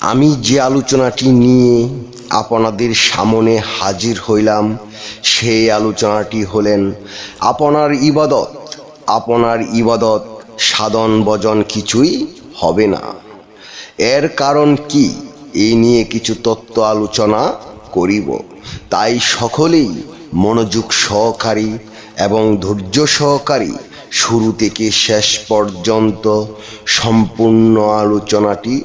আমি যে আলোচনাটি নিয়ে আপনাদের সামনে হাজির হইলাম, সেই আলোচনাটি হলেন, আপনার ইবাদত আপনার ইবাদত সাধন বজন কিছুই হবে না। এর কারণ কি? এই নিয়ে কিছু তত্ত্ব আলোচনা করিব। তাই সকলেই মনোযোগ সহকারী এবং ধৈর্য সহকারী শুরু থেকে শেষ পর্যন্ত সম্পূর্ণ আলোচনাটি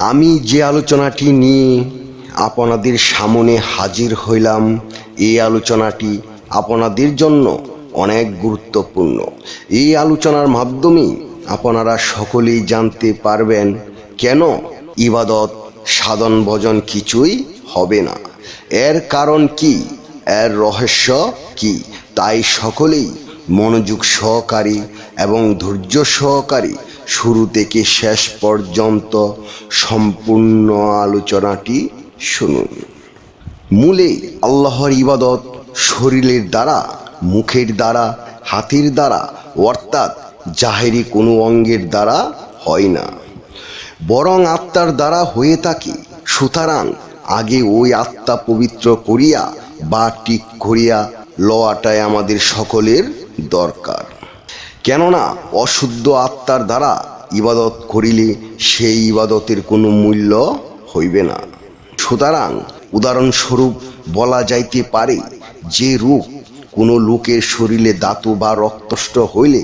আমি যে আলোচনাটি নিয়ে আপনাদের সামনে হাজির হইলাম, এই আলোচনাটি আপনাদের জন্য অনেক গুরুত্বপূর্ণ। এই আলোচনার মাধ্যমে আপনারা সকলেই জানতে পারবেন কেন ইবাদত, সাধন ভজন কিছুই হবে না। এর কারণ কি? এর রহস্য কি? তাই সকলেই মনোযোগ সহকারী এবং ধৈর্য সহকারী শুরু থেকে শেষ পর্যন্ত সম্পূর্ণ আলোচনাটি শুনুন। মূলে আল্লাহর ইবাদত শরীরের দ্বারা, মুখের দ্বারা, হাতের দ্বারা, অর্থাৎ জাহেরি কোনো অঙ্গের দ্বারা হয় না। বরং আত্মার দ্বারা হয়ে থাকে। সুতরাং আগে ওই আত্মা পবিত্র করিয়া বা ঠিক করিয়া লওয়াটাই আমাদের সকলের দরকার। কেননা অশুদ্ধ আত্মার দ্বারা ইবাদত করিলে সেই ইবাদতের কোনো মূল্য হইবে না। সুতরাং উদাহরণস্বরূপ বলা যাইতে পারে, যে রূপ কোনো লোকের শরীরে দাতু বা রক্তষ্ট হইলে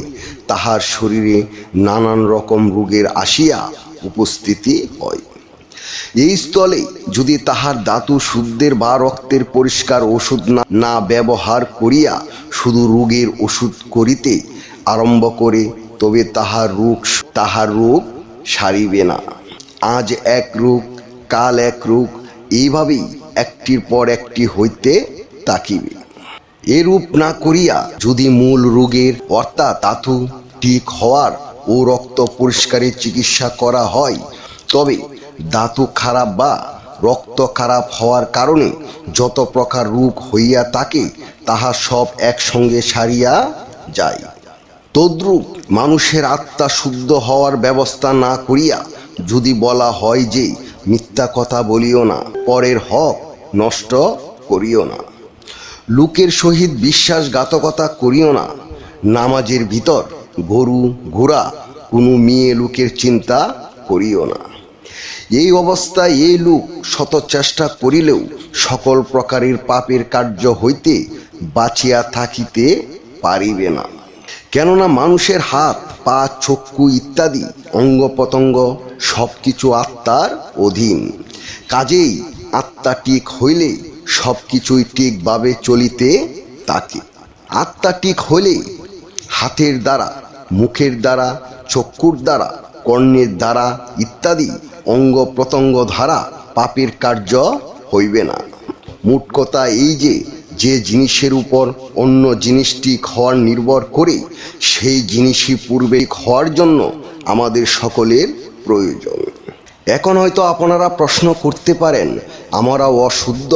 তাহার শরীরে নানান রকম রোগের আসিয়া উপস্থিতি হয়। এই স্থলে যদি তাহার দাতু শুদ্ধের বা রক্তের পরিষ্কার ওষুধ না ব্যবহার করিয়া শুধু রোগের ওষুধ করিতে আরম্ভ করে, তবে তাহার রোগ তাহার রোগ সারিবে না। আজ এক রোগ, কাল এক রোগ, এইভাবেই একটির পর একটি হইতে তাকিবে এরূপ না করিয়া যদি মূল রোগের অর্থাৎ ধাতু ঠিক হওয়ার ও রক্ত পরিষ্কারের চিকিৎসা করা হয়, তবে ধাতু খারাপ বা রক্ত খারাপ হওয়ার কারণে যত প্রকার রোগ হইয়া থাকে, তাহা সব একসঙ্গে সারিয়া যায়। তদ্রূপ মানুষের আত্মা শুদ্ধ হওয়ার ব্যবস্থা না করিয়া যদি বলা হয় যে মিথ্যা কথা বলিও না, পরের হক নষ্ট করিও না। লোকের সহিত বিশ্বাসঘাতকতা করিও না। নামাজের ভিতর গরু, ঘোড়া, কোনো মেয়ে লোকের চিন্তা করিও না। এই অবস্থায় এই লোক শত চেষ্টা করিলেও সকল প্রকারের পাপের কার্য হইতে বাঁচিয়া থাকিতে পারিবে না। কেননা মানুষের হাত, পা, চক্ষু ইত্যাদি অঙ্গ প্রত্যঙ্গ সব কিছু আত্মার অধীন। কাজেই আত্মা ঠিক হইলে সব কিছুই ঠিকভাবে চলিতে থাকে। আত্মা ঠিক হইলে হাতের দ্বারা, মুখের দ্বারা, চক্ষুর দ্বারা কর্ণের দ্বারা ইত্যাদি অঙ্গ প্রত্যঙ্গ দ্বারা পাপের কার্য হইবে না। মোট কথা এই যে যে জিনিসের উপর অন্য জিনিসটি খাওয়ার নির্ভর করে, সেই জিনিসই পূর্বে খাওয়ার জন্য আমাদের সকলের প্রয়োজন। এখন হয়তো আপনারা প্রশ্ন করতে পারেন আমরা অশুদ্ধ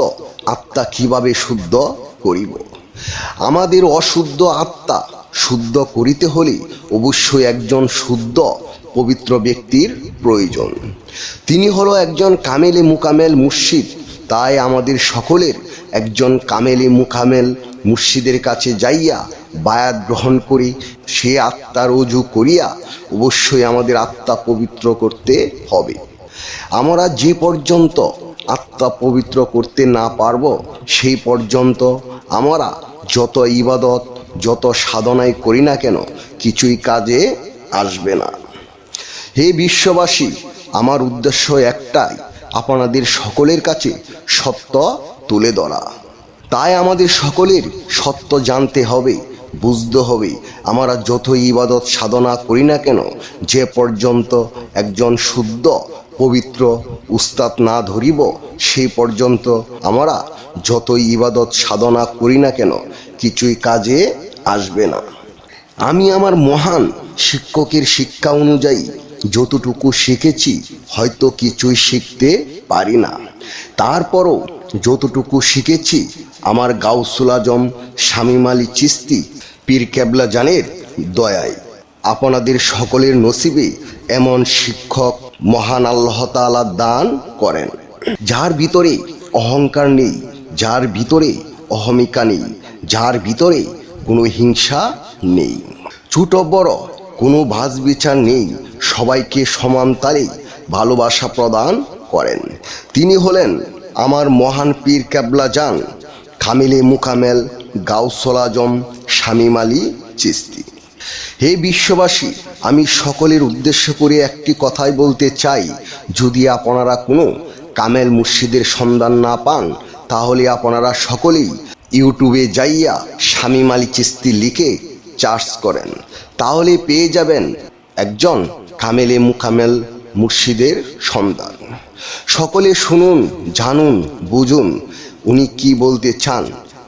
আত্মা কীভাবে শুদ্ধ করিব? আমাদের অশুদ্ধ আত্মা শুদ্ধ করিতে হলে অবশ্যই একজন শুদ্ধ পবিত্র ব্যক্তির প্রয়োজন। তিনি হলো একজন কামেলে মুকামেল মুর্শিদ। তাই আমাদের সকলের একজন কামেলে মুকামেল মুর্শিদের কাছে যাইয়া বায়াত গ্রহণ করি, সে আত্মার অজু করিয়া অবশ্যই আমাদের আত্মা পবিত্র করতে হবে। আমরা যে পর্যন্ত আত্মা পবিত্র করতে না পারব, সেই পর্যন্ত আমরা যত ইবাদত, যত সাধনাই করি না কেন, কিছুই কাজে আসবে না। হে বিশ্ববাসী, আমার উদ্দেশ্য একটাই, আপনাদের সকলের কাছে সত্য তুলে ধরা। তাই আমাদের সকলের সত্য জানতে হবে, বুঝতে হবে। আমরা যত ইবাদত সাধনা করি না কেন, যে পর্যন্ত একজন শুদ্ধ, পবিত্র উস্তাদ না ধরিব সেই পর্যন্ত আমরা যত ইবাদত সাধনা করি না কেন, কিছুই কাজে আসবে না। আমি আমার মহান শিক্ষকের শিক্ষা অনুযায়ী যতটুকু শিখেছি হয়তো কিছুই শিখতে পারি না। তারপরও যতটুকু শিখেছি, আমার গাউসুল আজম শামীম আলী চিস্তি, পীর কেবলা জানের দয়ায়। আপনাদের সকলের নসিবে এমন শিক্ষক মহান আল্লাহ তাআলা দান করেন। যার ভিতরে অহংকার নেই, যার ভিতরে অহমিকা নেই, যার ভিতরে কোনো হিংসা নেই। ছোট বড় কোনো ভাজ বিচার নেই, সবাইকে সমান তালে ভালোবাসা প্রদান করেন। তিনি হলেন আমার মহান পীর ক্যাবলা যান খামিলে মুকামেল গাউসল আজম শামীম আলী চিস্তি। হে বিশ্ববাসী, আমি সকলের উদ্দেশ্য করে একটি কথাই বলতে চাই। যদি আপনারা কোনো কামেল মুর্শিদের সন্ধান না পান, তাহলে আপনারা সকলেই ইউটিউবে যাইয়া স্বামী আলী চিস্তি লিখে চার্জ করেন। তাহলে পেয়ে যাবেন একজন কামেলে মুকামেল মুর্শিদের সন্ধান সকলে শুনুন, জানুন, বুঝুন, উনি কি বলতে চান,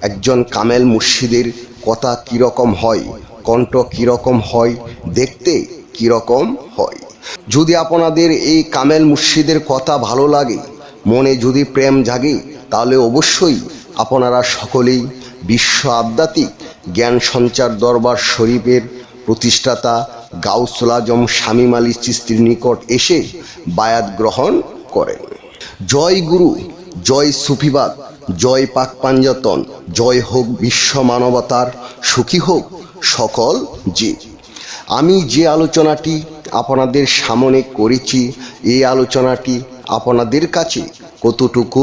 একজন কামেল মুর্শিদের কথা কীরকম হয়, কণ্ঠ কীরকম হয়, দেখতে কীরকম হয়। যদি আপনাদের এই কামেল মুর্শিদের কথা ভালো লাগে, মনে যদি প্রেম জাগে, তাহলে অবশ্যই আপনারা সকলেই বিশ্ব আধ্যাত্মিক জ্ঞান সঞ্চার দরবার শরীফের প্রতিষ্ঠাতা গাউসুল আজম শামীম আলী চিস্তির নিকট এসে বায়াত গ্রহণ করেন। জয় গুরু, জয় সুফিবাদ, জয় পাক পাঞ্জতন, জয় হোক বিশ্ব মানবতার সুখী হোক সকল জীব। আমি যে আলোচনাটি আপনাদের সামনে করেছি, এই আলোচনাটি আপনাদের কাছে কতটুকু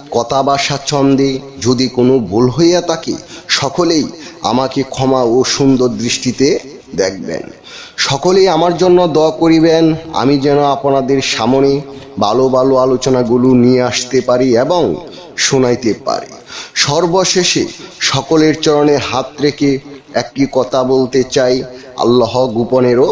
কথা বাসা ছন্দে যদি কোনো ভুল হইয়া থাকে, সকলেই আমাকে ক্ষমা ও সুন্দর দৃষ্টিতে দেখবেন। সকলেই আমার জন্য দোয়া করিবেন, আমি যেন আপনাদের সামনে ভালো ভালো আলোচনাগুলো নিয়ে আসতে পারি এবং শোনাইতে পারি। সর্বশেষে সকলের চরণে হাত রেখে একটি কথা বলতে চাই, আল্লাহ গোপনেরও